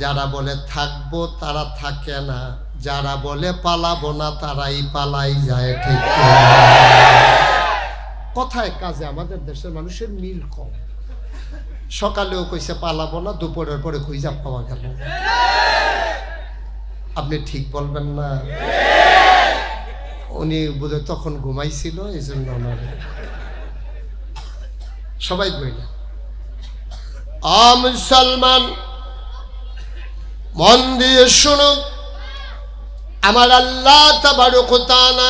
যারা বলে থাকব তারা থাকে না। যারা বলে পালাবো না তারাই পালাই যায়, ঠিক কথায় কাজে আমাদের দেশের মানুষের মিল কম। সকালেও কইছে পালাবো না, দুপুরের পরে খুঁজা পাওয়া গেল। আপনি ঠিক বলবেন না। উনি বোধহয় তখন ঘুমাইছিল এই জন্য সবাই বইলেন আ মুসলমান মন দিয়ে শুনুন আমার আল্লাহ তাবারুকতানা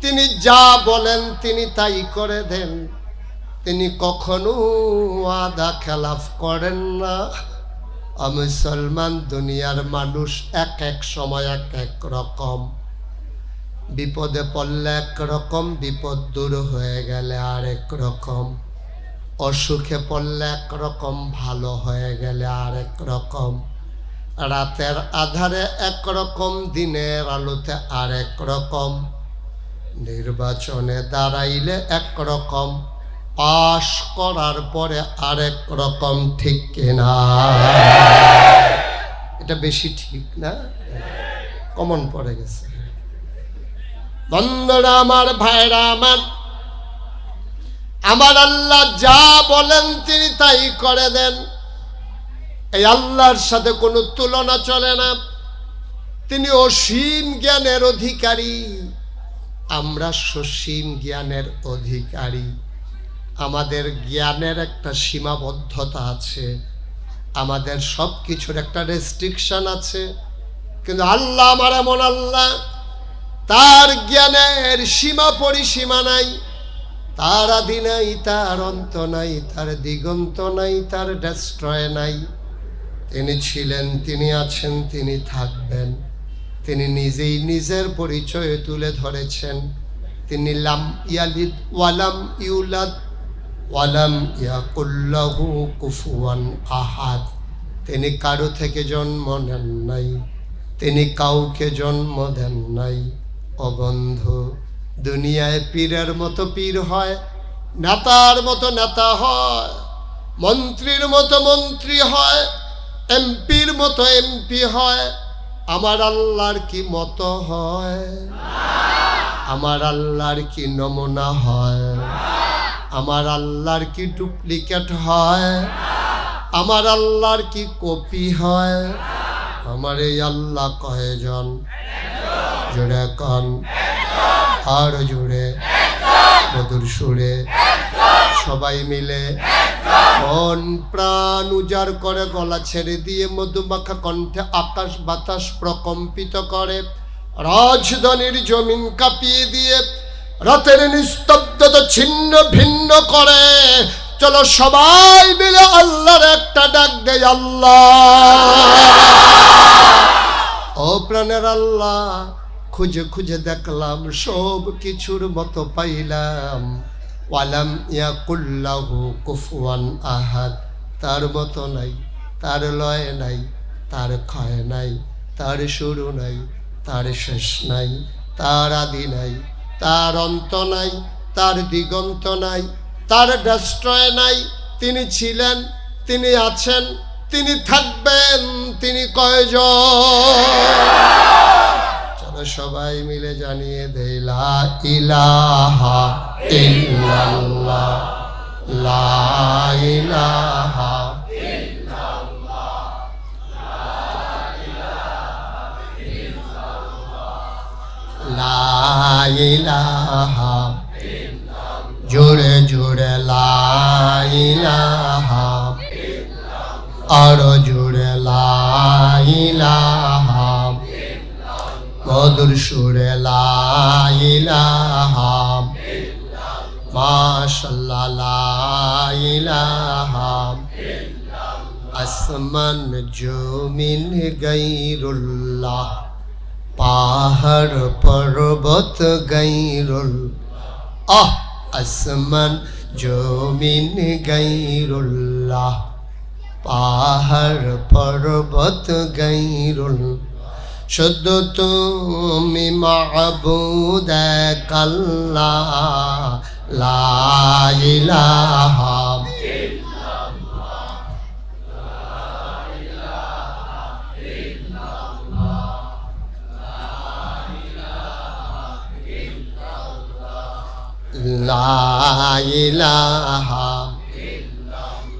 তিনি যা বলেন তিনি তাই করে দেন। তিনি কখনো আদা খেলাফ করেন না। মুসলমান দুনিয়ার মানুষ এক এক সময় এক এক রকম। বিপদে পড়লে এক রকম, বিপদ দূর হয়ে গেলে আরেক রকম। অসুখে পড়লে এক রকম, ভালো হয়ে গেলে আরেক রকম। রাতের আধারে একরকম, দিনের আলোতে আরেক রকম নির্বাচনে দাঁড়াইলে এক রকম পাশ করার পরে আরেক রকম ঠিক কিনা? এটা বেশি ঠিক না? কমন পড়ে গেছে। বন্ধুরা, আমার ভাইরা, আমার আমার আল্লাহ যা বলেন তিনি তাই করে দেন। এই আল্লাহর সাথে কোনো তুলনা চলে না। তিনি অসীম জ্ঞানের অধিকারী। আমরা সসীম জ্ঞানের অধিকারী। আমাদের জ্ঞানের একটা সীমাবদ্ধতা আছে। আমাদের সব কিছুর একটা রেস্ট্রিকশন আছে। কিন্তু আল্লাহ আমার এমন আল্লাহ। তার জ্ঞানের সীমা পরিসীমা নাই। তার আদি নাই, তার অন্ত নাই, তার দিগন্ত নাই, তার ডেস্ট্রয় নাই। তিনি ছিলেন, তিনি আছেন, তিনি থাকবেন। তিনি নিজেই নিজের পরিচয় তুলে ধরেছেন। তিনি লাম ইয়ালিদ ওয়ালাম ইউলাদ ওয়ালাম ইয়াকুল্লাহু কুফুয়ান আহাদ। তিনি কারও থেকে জন্ম নেন নাই, তিনি কাউকে জন্ম দেন নাই। অবন্ধ দুনিয়ায় পীরের মতো পীর হয়, নেতার মতো নেতা হয়, মন্ত্রীর মতো মন্ত্রী হয় এমপির মতো এমপি হয়। আমার আল্লাহর কি মতো হয়? আমার আল্লাহর কি নমুনা হয়? আমার আল্লাহর কি ডুপ্লিকেট হয়? আমার আল্লাহর কি কপি হয়? আমার এই আল্লাহ কয়জন? জোরে কন। আর জুড়ে মধুর সুরে। সবাই মিলে। মন প্রাণ উজাড় করে, গলা ছেড়ে দিয়ে মধুমাখা কণ্ঠে আকাশ বাতাস প্রকম্পিত করে। রাজধানীর জমিন কাঁপিয়ে দিয়ে রাতের নিস্তব্ধতা ছিন্ন ভিন্ন করে। চলো সবাই মিলে আল্লাহর একটা ডাক দেয় আল্লাহ। ও প্রাণের আল্লাহ, খুঁজে খুঁজে দেখলাম সব কিছুর মতো পাইলাম। ওয়ালাম ইয়াকুল্লাহু কুফুয়ান আহাদ। তার মতো নাই, তার লয় নাই, তার ক্ষয় নাই, তার শুরু নাই, তার শেষ নাই, তার আদি নাই, তার অন্ত নাই, তার দিগন্ত নাই, তার ডাস্ট্রয় নাই। তিনি ছিলেন, তিনি আছেন, তিনি থাকবেন, তিনি কয়জন? সবাই মিলে জানিয়ে দেই, লা ইলাহা ইল্লাল্লাহ, লা ইলাহা লা জোরে লা ইলাহা, আরও ইলাহা মধুর সুরে লা ইলাহা মাশাল্লাহ লা ইলাহা আসমান জমিন গাইরুল্লাহ পাহাড় পর্বত গাইরুল আহ আসমান জমিন গাইরুল্লাহ পাহাড় পর্বত গাইরুল শুদ্ধ তুমি মাহবুদ কাল্লা লাইলাহা لا إله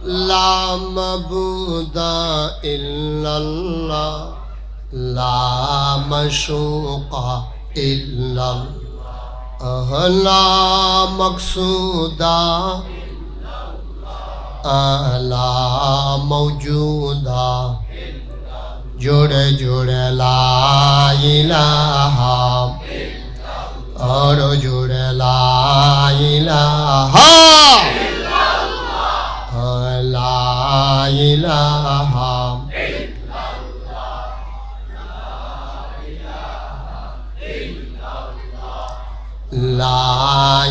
لا مبود إلا الله لا مشوق إلا الله لا مقصود لا موجود جڑے جڑے لا الہ اور جڑے لا الہ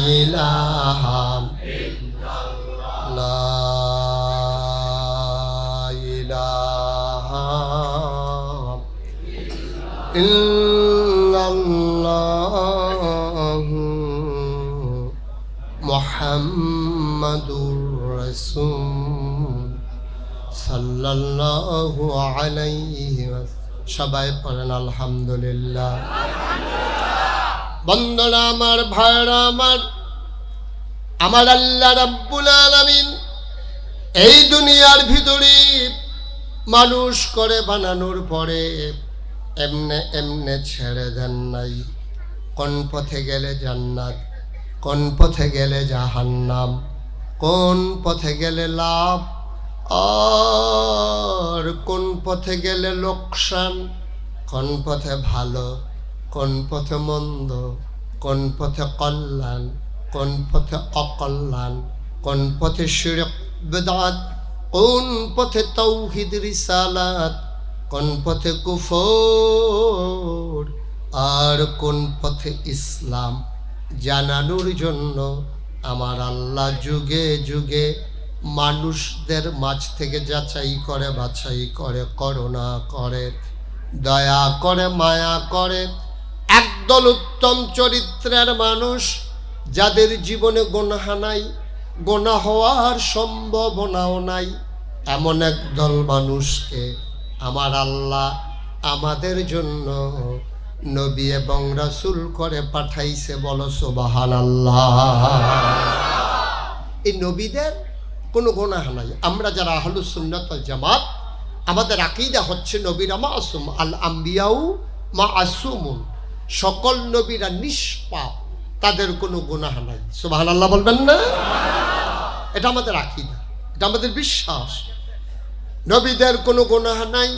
লাইলাহা লা ইলাহা ইল্লাল্লাহ মুহাম্মাদুর রাসূল। সাল্লাল্লাহু সবাই পড়েন আলহামদুলিল্লাহ। বন্দনা আমার ভাইরা আমার আমার আল্লাহ রাব্বুল আলামিন এই দুনিয়ার ভিতরে মানুষ করে বানানোর পরে এমনে এমনে ছেড়ে দেন নাই। কোন পথে গেলে জান্নাত, কোন পথে গেলে জাহান্নাম, কোন পথে গেলে লাভ, আর কোন পথে গেলে লোকসান, কোন পথে ভালো, কোন পথে মন্দ, কোন পথে কল্যাণ কোন পথে অকল্যাণ, কোন পথে শিরক বেদাত, কোন পথে তৌহিদ রিসালাত, কোন পথে কুফর আর কোন পথে ইসলাম জানানোর জন্য আমার আল্লাহ যুগে যুগে মানুষদের মাছ থেকে যাচাই করে, বাছাই করে, করুণা করে, দয়া করে, মায়া করে। একদল উত্তম চরিত্রের মানুষ যাদের জীবনে গোনাহা নাই গোনা হওয়ার সম্ভাবনাও নাই, এমন একদল মানুষকে আমার আল্লাহ আমাদের জন্য নবী এবং রাসূল করে পাঠাইছে, বলো সুবাহান এই নবীদের কোনো গোনাহ নাই। আমরা যারা আহলুস সুন্নাত জামাত, আমাদের আকিদা হচ্ছে নবীরা মাসুম আল আম্বিয়াউ মা আসুমুন সকল নবীরা নিষ্পাপ। তাদের কোনো গুনাহ নাই। সুবাহান আল্লাহ বলবেন না? এটা আমাদের আকিদা, এটা আমাদের বিশ্বাস। নবীদের কোনো গুনাহ নাই।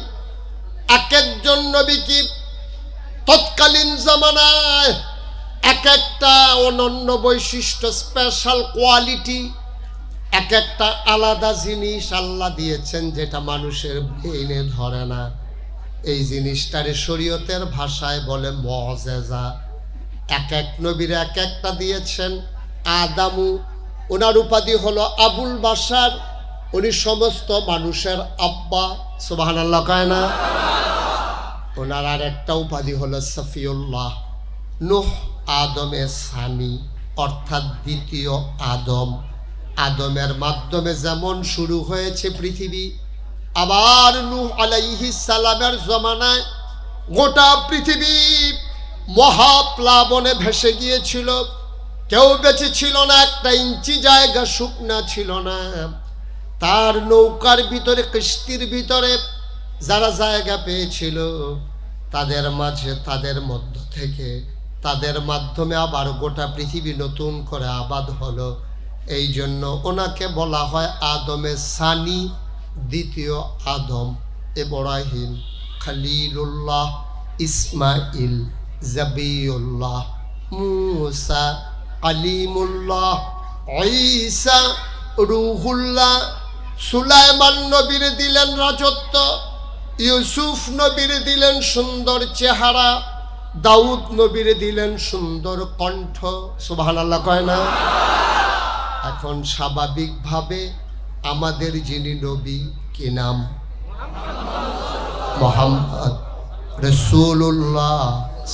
এক একজন নবী কি তৎকালীন জামানায় এক একটা অনন্য বৈশিষ্ট্য স্পেশাল কোয়ালিটি এক একটা আলাদা জিনিস আল্লাহ দিয়েছেন যেটা মানুষের ধরে না। এই জিনিসটারে শরীয়তের ভাষায় বলে মজেজা। এক এক নবীর এক একটা দিয়েছেন। আদামু, ওনার উপাধি হলো আবুল বাসার উনি সমস্ত মানুষের আব্বা সুবাহান আল্লাহ কয় না? ওনার আর একটা উপাধি হলো সফিউল্লাহ। নুহ আদমের স্বামী অর্থাৎ দ্বিতীয় আদম। আদমের মাধ্যমে যেমন শুরু হয়েছে পৃথিবী, আবার নূহ আলাইহিস সালামের জমানায় গোটা পৃথিবী মহাপ্লাবনে ভেসে গিয়েছিল। কেউ বেঁচে ছিল না, একটা ইঞ্চি জায়গা শুকনা ছিল না। তার নৌকার ভিতরে, কিস্তির ভিতরে যারা জায়গা পেয়েছিল, তাদের মাঝে, তাদের মধ্য থেকে, তাদের মাধ্যমে আবার গোটা পৃথিবী নতুন করে আবাদ হলো। এই জন্য ওনাকে বলা হয় আদমে সানি, দ্বিতীয় আদম, এ এব্রাহিম খালিলুল্লাহ ইসমাইল জাবিউল্লাহ মুসা আলিমুল্লাহ ঈসা রুহুল্লাহ সুলাইমান নবীর দিলেন রাজত্ব ইউসুফ নবীর দিলেন সুন্দর চেহারা দাউদ নবীর দিলেন সুন্দর কণ্ঠ। সুবহানাল্লাহ কয় না? এখন স্বাভাবিকভাবে আমাদের যিনি নবী, কি নাম? মোহাম্মদ রসুল্লাহ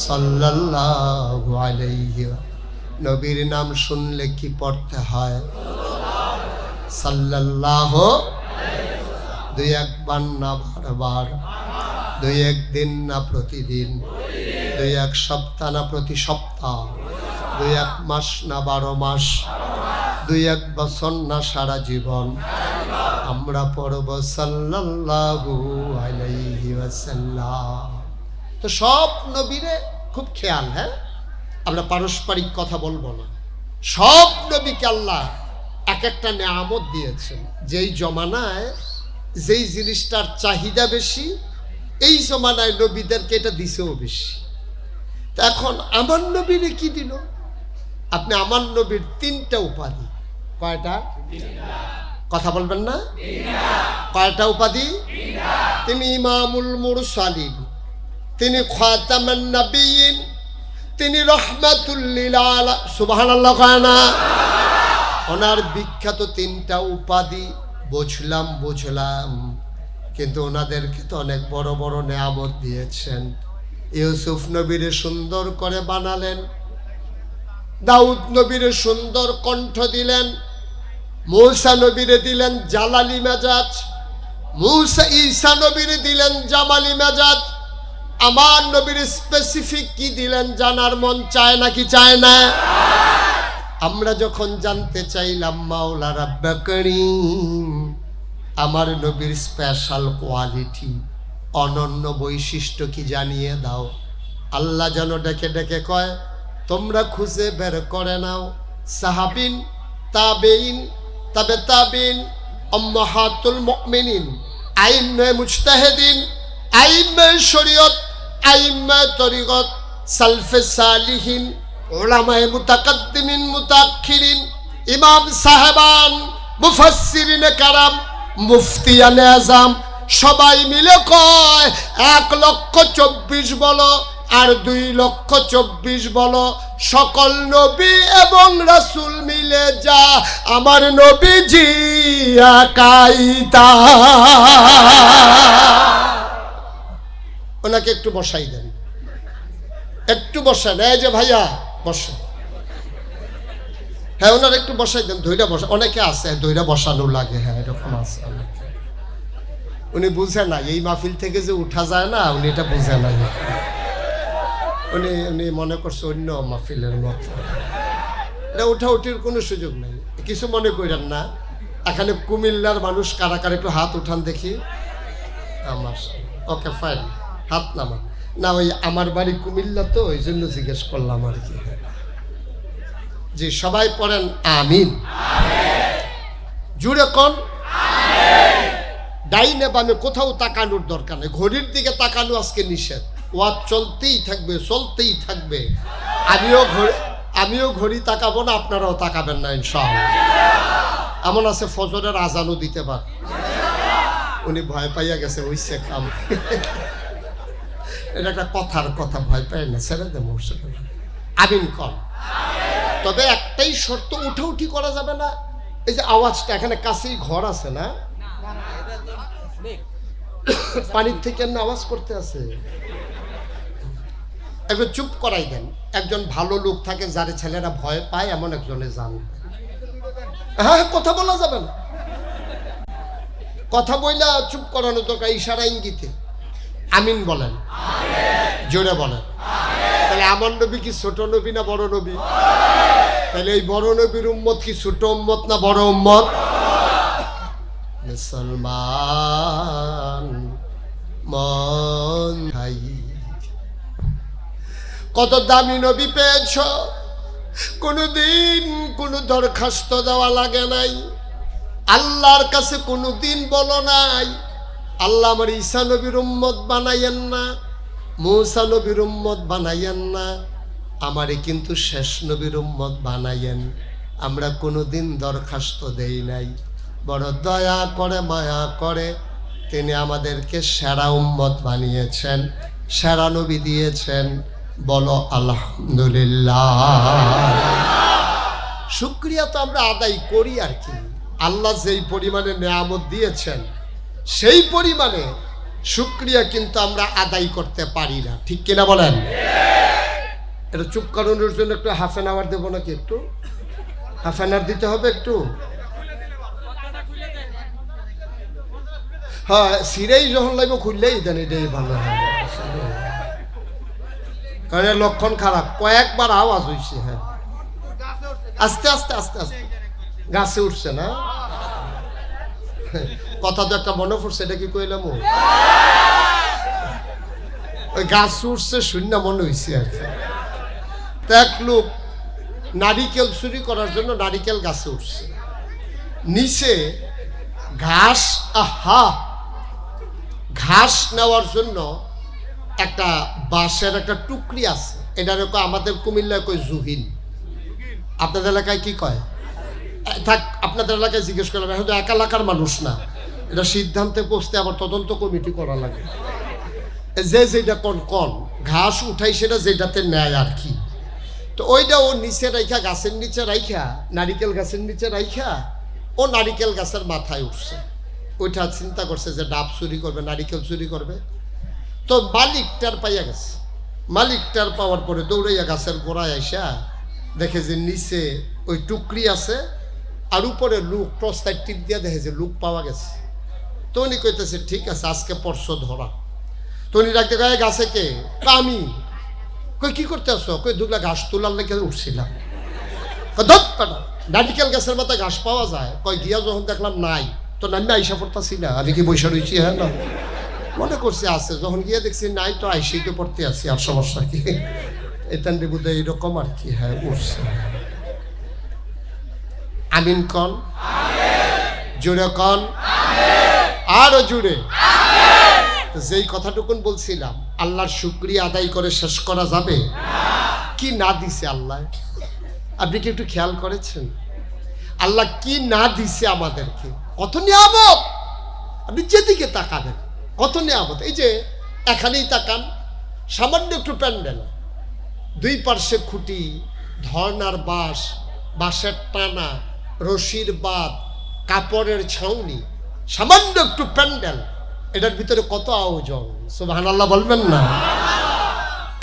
সাল্লাল্লাহু আলাইহি নবীর নাম শুনলে কি পড়তে হয়? সাল্লাল্লাহ দুই একবার না বারবার, দুই একদিন না প্রতিদিন, দুই এক সপ্তাহ না প্রতি সপ্তাহ, দুই এক মাস না বারো মাস, দুই এক বছর না সারা জীবন। আমরা পড়ব সাল্লাল্লাহু আলাইহি ওয়াসাল্লাম। তো সব নবীরে খুব খেয়াল হ্যাঁ? আমরা পারস্পরিক কথা বলব না। সব নবীকে আল্লাহ এক একটা নেয়ামত দিয়েছেন। যেই জমানায় যেই জিনিসটার চাহিদা বেশি এই জমানায় নবীদেরকে এটা দিছেও বেশি। তা এখন আমার নবীরে কি দিল? আপনি আমার নবীর তিনটা উপাধি। কয়টা? কথা বলবেন না? কয়টা উপাধি? তিনি ইমামুল মুরসালিন। তিনি খাতামান নবীন, তিনি রহমাতুল্লিল আলা ওনার বিখ্যাত তিনটা উপাধি, বুঝলাম বুঝলাম। কিন্তু ওনাদেরকে তো অনেক বড় বড় নেয়ামত দিয়েছেন। ইউসুফ নবীরে সুন্দর করে বানালেন। দাউদ নবীরে সুন্দর কণ্ঠ দিলেন। মৌসা নবীরে দিলেন জালালি মেজাজ। মৌসা ঈসা নবীরে দিলেন জামালি মেজাজ। আমার নবীর স্পেসিফিক কি দিলেন জানার মন চায় নাকি চায় না? আমরা যখন জানতে চাইলাম মাওলা রাব্বা করিম আমার নবীর স্পেশাল কোয়ালিটি অনন্য বৈশিষ্ট্য কি জানিয়ে দাও? আল্লাহ যেন ডেকে ডেকে কয়, তোমরা খুঁজে বের করে নাও, সাহাবিন তাবেইন তাবে তাবিন অম্মাহাতুল মুমিনিন, আইম্মে মুজতাহিদিন, আইম্মে শরীয়ত আইম্মে তরিকত সালফে সালিহিন ওলামায়ে মুতাকাদ্দিমিন মুতাক্ষিরিন ইমাম সাহেবান, মুফাসসিরিনে কারাম, মুফতিয়ানে আজাম সবাই মিলে কয়, এক লক্ষ চব্বিশ বলো আর দুই লক্ষ চব্বিশ বলো, সকল নবী এবং রাসূল মিলে যা, আমার নবীজি একাইতা ওনাকে একটু বসাই দেন। একটু বসান, এই যে ভাইয়া বসে হ্যাঁ ওনার একটু বসাই দেন ধৈরা বসা, অনেকে আছে ধৈরা বসানো লাগে হ্যাঁ এরকম আছে উনি বুঝে না এই মাহফিল থেকে যে উঠা যায় না, উনি এটা বুঝে না উনি উনি মনে করছে অন্য মাহফিলের মতো। এটা উঠা উঠির কোনো সুযোগ নেই। কিছু মনে করেন না। এখানে কুমিল্লার মানুষ কারা কারা একটু হাত উঠান দেখি। আমার ওকে ফাইন হাত নামা। না, ওই আমার বাড়ি কুমিল্লা তো, ওই জন্য জিজ্ঞেস করলাম আর কি। যে সবাই পড়েন আমিন। জুড়ে কোন? ডাইনে বামে কোথাও তাকানোর দরকার নেই। ঘড়ির দিকে তাকানো আজকে নিষেধ। ওয়াজ চলতেই থাকবে চলতেই থাকবে। আমিও ঘড়ি আমিও ঘড়ি তাকাবো না, আপনারাও তাকাবেন না, ইনশাআল্লাহ। এমন আছে ফজরের আজানও দিতে পার। উনি ভয় পাইয়া গেছে ওইসে কাম এটা একটা কথার কথা, ভয় পাই না। ছেড়ে দেবো আমিন কম তবে একটাই শর্ত, উঠা উঠি করা যাবে না। এই যে আওয়াজটা, এখানে কাছেই ঘর আছে না? পানির থেকে না আওয়াজ করতে আছে। একটু চুপ করাই দেন। একজন ভালো লোক থাকে, যারে ছেলেরা ভয় পায়, এমন একজনে যান। হ্যাঁ কথা বলা যাবে না। কথা বইলা চুপ করানো দরকার, ইশারা ইঙ্গিতে। আমিন বলেন। জোরে বলেন। তাহলে আমার নবী কি ছোট নবী না বড় নবী? তাহলে এই বড় নবীর উম্মত কি ছোট উম্মত না বড় উম্মত? মুসলমান মন ভাই কত দামি নবী পেয়েছ? কোনোদিন কোনো দরখাস্ত দেওয়া লাগে নাই। আল্লাহর কাছে কোনোদিন বলো নাই। আল্লাহ আমার ঈসা নবীর উম্মত বানাইয়েন না, মৌসা নবীর উম্মত বানাইয়েন না, আমারে কিন্তু শেষ নবীর উম্মত বানাইয়েন। আমরা কোনোদিন দরখাস্ত দেই নাই। বড় দয়া করে, মায়া করে তিনি আমাদেরকে সেরা উম্মত বানিয়েছেন, সেরা নবী দিয়েছেন। বলো, আলহামদুলিল্লাহ। শুক্রিয়া তো আমরা আদায় করি আর কি। আল্লাহ যেই পরিমাণে নেয়ামত দিয়েছেন সেই পরিমাণে শুক্রিয়া কিন্তু আমরা আদায় করতে পারি না। ঠিক কিনা বলেন? এটা চুপ করানোর জন্য একটু হাফ অ্যান আওয়ার দেবো নাকি একটু? হাফ অ্যান আওয়ার দিতে হবে একটু? হ্যাঁ সিরেই যখন লাগবে খুললেই দেন, এটাই ভালো হয়। কারণ লক্ষণ খারাপ। কয়েকবার আওয়াজ হয়েছে হ্যাঁ। আস্তে আস্তে আস্তে আস্তে। গাছে উঠছে না? কথা তো একটা মনে পড়ছে, এটা কি কইলাম? ওই গাছ উঠছে, শূন্য মনে হয়েছে আর কি। এক লোক নারিকেল চুরি করার জন্য নারিকেল গাছে উঠছে। নিচে ঘাস, আহা! ঘাস নেওয়ার জন্য একটা বাঁশের একটা টুকরি আছে। এটা আমাদের কুমিল্লায় কয় জুহিন। আপনাদের এলাকায় কি কয়? থাক, আপনাদের এলাকায় জিজ্ঞেস করলাম, এখন তো এক এলাকার মানুষ না। এটা সিদ্ধান্তে পৌঁছতে আবার তদন্ত কমিটি করা লাগে। যে যেটা কন কন, ঘাস উঠাই সেটা যেটাতে নেয় আর কি। তো ওইটা ও নিচে রাইখা, গাছের নিচে রাইখা, নারিকেল গাছের নিচে রাইখা, ও নারিকেল গাছের মাথায় উঠছে। ওইটা চিন্তা করছে যে ডাব চুরি করবে, নারিকেল চুরি করবে। তো মালিকটার পাইয়া গেছে। মালিকটার পাওয়ার পরে দৌড়াইয়া গাছের গোড়ায় আইসা দেখে যে নিচে ওই টুকরি আছে, আর উপরে লুক প্রস্তায় টিপ দিয়া দেখে যে লুক পাওয়া গেছে। তো উনি কইতেছে ঠিক আছে আজকে পরশ ধরা। তো ডাকতে গায়ে গাছে কে? আমি। কই কি করতে আসো কই দুগলা ঘাস তোলার লেগে উঠছিলাম। কয়, নারিকেল গাছের মাথায় ঘাস পাওয়া যায়? কয় গিয়া যখন দেখলাম নাই তো নামি আইসা পড়তাছি না আমি কি বৈশা রয়েছি হ্যাঁ না? মনে করছে আছে যখন গিয়ে দেখছি নাই তো আইসেই তো পড়তে আছি আর সমস্যা কি? এতান্ডে বোধ এইরকম আর কি হ্যাঁ উঠছে। আমিন কন? জোরে কন? আরও জুড়ে। যেই কথাটুকুন বলছিলাম, আল্লাহর শুক্রিয়া আদায় করে শেষ করা যাবে? কি না দিছে আল্লাহ? আপনি কি একটু খেয়াল করেছেন? আল্লাহ কি না দিছে আমাদেরকে? কত নিয়ামত? আপনি যেদিকে তাকাবেন, কত নিয়ামত? এই যে, এখানেই তাকান, সামান্য একটু প্যান্ডেল। দুই পার্শ্বে খুঁটি, ধর্নার বাঁশ, বাঁশের টানা, রশির বাদ কাপড়ের ছাউনি সামান্য একটু প্যান্ডেল, এটার ভিতরে কত আয়োজন? সুবাহান আল্লাহ বলবেন না।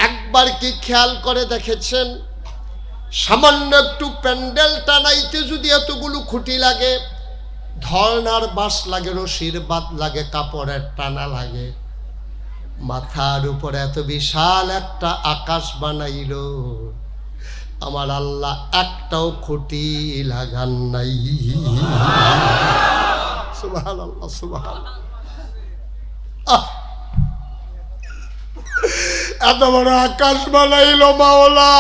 একবার কি খেয়াল করে দেখেছেন? সামান্য একটু প্যান্ডেল টানাইতে যদি এতগুলো খুঁটি লাগে, ধর্নার বাঁশ লাগে, রশির বাদ লাগে, কাপড়ের টানা লাগে। মাথার উপরে এত বিশাল একটা আকাশ বানাইল, আমার আল্লাহ একটাও খুঁটি লাগান নাই। এত বড় আকাশ বানাইল মাওলা।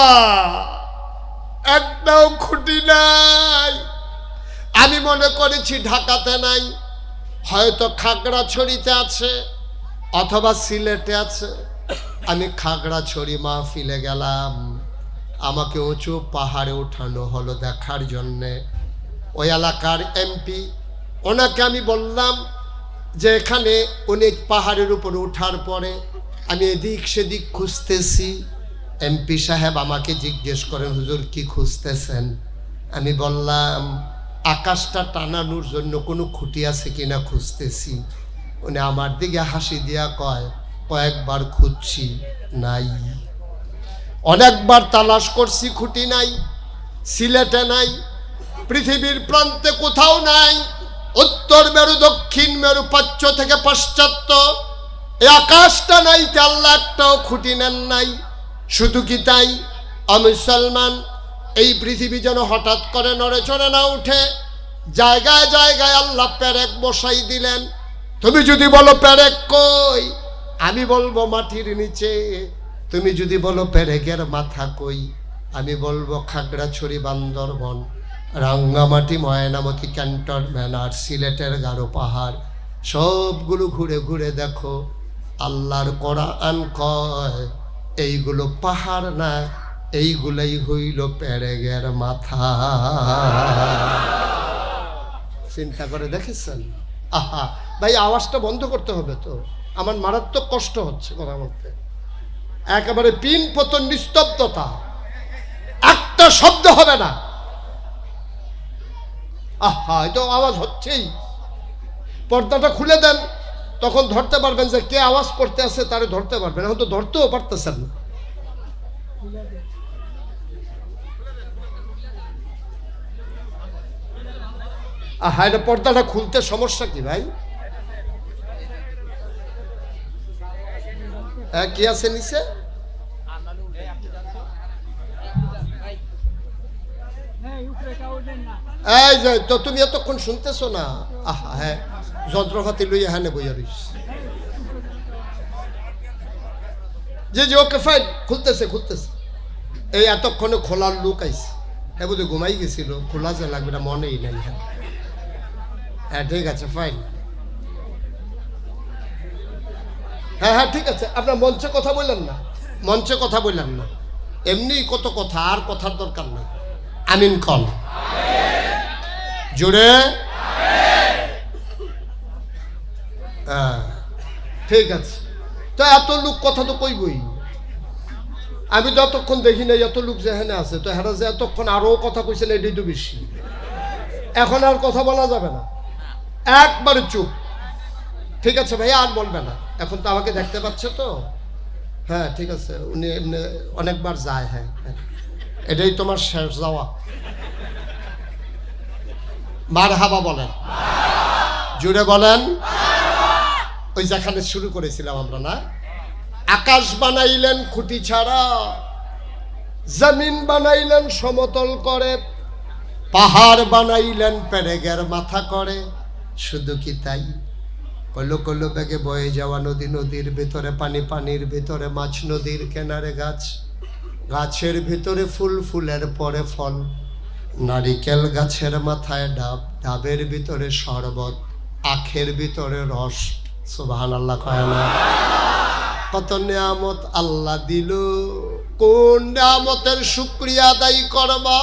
একটাও খুঁটি নাই। আমি মনে করেছি ঢাকাতে নাই, হয়তো খাগড়াছড়িতে আছে, অথবা সিলেটে আছে। আমি খাগড়াছড়ি মাহফিলে গেলাম। আমাকে উঁচু পাহাড়ে ওঠানো হলো দেখার জন্যে। ওই এলাকার এমপি ওনাকে আমি বললাম যে এখানে অনেক পাহাড়ের উপরে ওঠার পরে আমি এদিক সেদিক খুঁজতেছি। এমপি সাহেব আমাকে জিজ্ঞেস করেন, হুজুর, কি খুঁজতেছেন? আমি বললাম, আকাশটা টানানোর জন্য কোনো খুঁটি আছে কিনা খুঁজতেছি। উনি আমার দিকে হাসি দিয়া কয়, কয়েকবার খুঁজছি, নাই। অনেকবার তালাশ করছি, খুঁটি নাই, সিলেটে নাই, পৃথিবীর প্রান্তে কোথাও নাই। উত্তর মেরু, দক্ষিণ মেরু পাশ্চ থেকে পাশ্চাত্য। এই আকাশটা নাই আল্লাহ একটাও খুঁটি নেন নাই। শুধু কি তাই? অমুসলমান এই পৃথিবী যেন হঠাৎ করে নড়ে চড়ে না উঠে, জায়গায় জায়গায় আল্লাহ প্যারেক বসাই দিলেন। তুমি যদি বলো প্যারেক কই? আমি বলব মাটির নিচে। তুমি যদি বলো প্যারেকের মাথা কই? আমি বলব খাগড়াছড়ি বান্দরবন। রাঙ্গামাটি, ময়নামতি ক্যান্টনমেন্ট আর সিলেটের গারো পাহাড়, সবগুলো ঘুরে ঘুরে দেখো। আল্লাহর কোরআন কয়, এইগুলো পাহাড় না, এইগুলোই হইল প্যারেগের মাথা। চিন্তা করে দেখেছেন? আহা, ভাই, আওয়াজটা বন্ধ করতে হবে তো। আমার মারাত্মক কষ্ট হচ্ছে কথা বলতে। একেবারে পিন পতন নিস্তব্ধতা। একটা শব্দ হবে না। আহা এটা আওয়াজ হচ্ছেই। পর্দাটা খুলে দেন, তখন ধরতে পারবেন যে কে আওয়াজ করতে আছে, তারে ধরতে পারবেন। এখন তো ধরতেও পারতেছেন না। আহা, এটা পর্দাটা খুলতে সমস্যা কি ভাই? হ্যাঁ কি আছে নিচে? এই যে, তো তুমি এতক্ষণ শুনতেছো না? আহা হ্যাঁ যন্ত্রপাতি লইয়া হ্যাঁ বইয়া রইস জি জি, ওকে ফাইন খুলতেছে খুলতেছে। এই এতক্ষণে খোলার লোক আইছে। হ্যাঁ বোধহয় ঘুমাই গেছিল, খোলা যে লাগবে না, মনেই নাই হ্যাঁ। হ্যাঁ ঠিক আছে ফাইন হ্যাঁ হ্যাঁ ঠিক আছে, আপনার মঞ্চে কথা বললেন না? মঞ্চে কথা বললেন না। এমনি কত কথা, আর কথার দরকার নেই। আমিন কল। জুড়ে হ্যাঁ ঠিক আছে। তো এত লোক কথা তো কইবই। আমি যতক্ষণ দেখি না এত লোক যেখানে আছে, তো হেরা যে এতক্ষণ আরও কথা কইছেন এটাই তো বেশি। এখন আর কথা বলা যাবে না। একবারে চুপ। ঠিক আছে ভাইয়া আর বলবে না। এখন তো আমাকে দেখতে পাচ্ছে তো। হ্যাঁ ঠিক আছে, উনি অনেকবার যায় হ্যাঁ হ্যাঁ। এটাই তোমার শেষ যাওয়া। মার হাবা বলেন। জুড়ে বলেন, ওই যেখানে শুরু করেছিলাম আমরা না? আকাশ বানাইলেন খুঁটি ছাড়া, জমিন বানাইলেন সমতল করে, পাহাড় বানাইলেন পেরেগের মাথা করে। শুধু কি তাই? কলো কলো বেগে বয়ে যাওয়া নদী, নদীর ভিতরে পানি, পানির ভিতরে মাছ, নদীর কেনারে গাছ। গাছের ভিতরে ফুল, ফুলের পরে ফল। নারিকেল গাছের মাথায় ডাব, ডাবের ভিতরে শরবত, আখের ভিতরে রস। সুবহান আল্লাহ কয় না। কত নিয়ামত আল্লাহ দিল। কোন নিয়ামতের শুক্রিয়া আদায় করবা?